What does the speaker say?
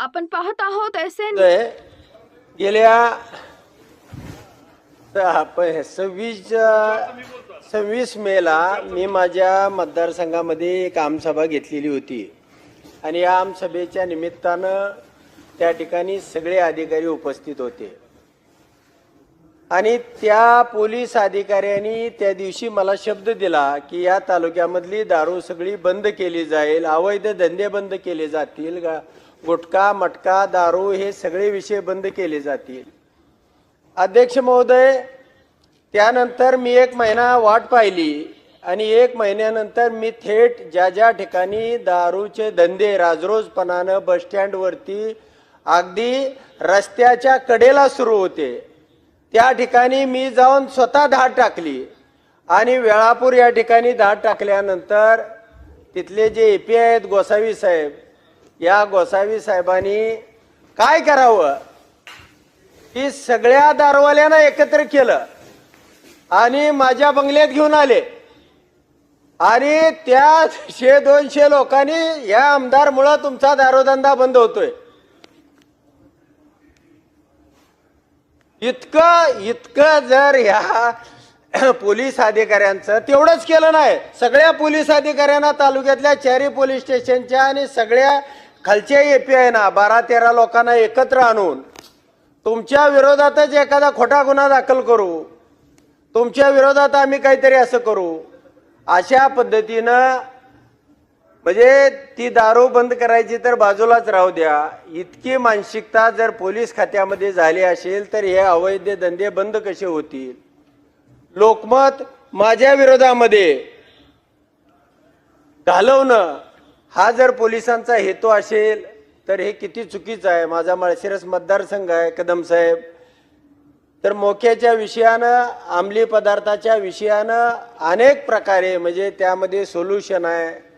आपण पाहत आहोत एस गेल्या आहे. गेल्या सव्वीस सव्वीस मेला मी माझ्या मतदारसंघामध्ये एक आमसभा घेतलेली होती आणि या आमसभेच्या निमित्तानं त्या ठिकाणी सगळे अधिकारी उपस्थित होते आणि त्या पोलीस अधिकाऱ्यांनी त्या दिवशी मला शब्द दिला की या तालुक्यामधली दारू सगळी बंद केली जाईल अवैध धंदे बंद केले जातील गुटखा मटका दारू हे सगळे विषय बंद केले जातील. अध्यक्ष महोदय त्यानंतर मी एक महिना वाट पाहिली आणि एक महिन्यानंतर मी थेट ज्या ज्या ठिकाणी दारूचे धंदे राजरोजपणानं बसस्टँडवरती अगदी रस्त्याच्या कडेला सुरू होते त्या ठिकाणी मी जाऊन स्वतः धाड टाकली. आणि वेळापूर या ठिकाणी धाड टाकल्यानंतर तिथले जे ए पी आहेत गोसावी साहेब या गोसावी साहेबांनी काय करावं? की सगळ्या दारवाल्यांना एकत्र केलं. आणि माझ्या बंगल्यात घेऊन आले. आणि त्या शे दोनशे लोकांनी या आमदारमुळं तुमचा दारोधंदा बंद होतोय. इतकं इतकं जर ह्या पोलीस अधिकाऱ्यांचं तेवढंच केलं नाही. सगळ्या पोलीस अधिकाऱ्यांना तालुक्यातल्या चारी पोलीस स्टेशनच्या आणि सगळ्या खालच्या एपीआय ना बारा तेरा लोकांना एकत्र आणून तुमच्या विरोधातच एखादा खोटा गुन्हा दाखल करू. तुमच्या विरोधात आम्ही काहीतरी असं करू. अशा पद्धतीनं म्हणजे ती दारू बंद करायची तर बाजूलाच राहू द्या. इतकी मानसिकता जर पोलीस खात्यामध्ये झाली असेल तर हे अवैध धंदे बंद कसे होतील? लोकमत माझ्या विरोधामध्ये घालवणं हा जर पोलिसांचा हेतू असेल तर हे किती चुकीचं आहे. माझा माळशिरस मतदारसंघ आहे कदम साहेब. तर मोक्याच्या विषयानं अंमली पदार्थाच्या विषयानं अनेक प्रकारे म्हणजे त्यामध्ये सोल्युशन आहे.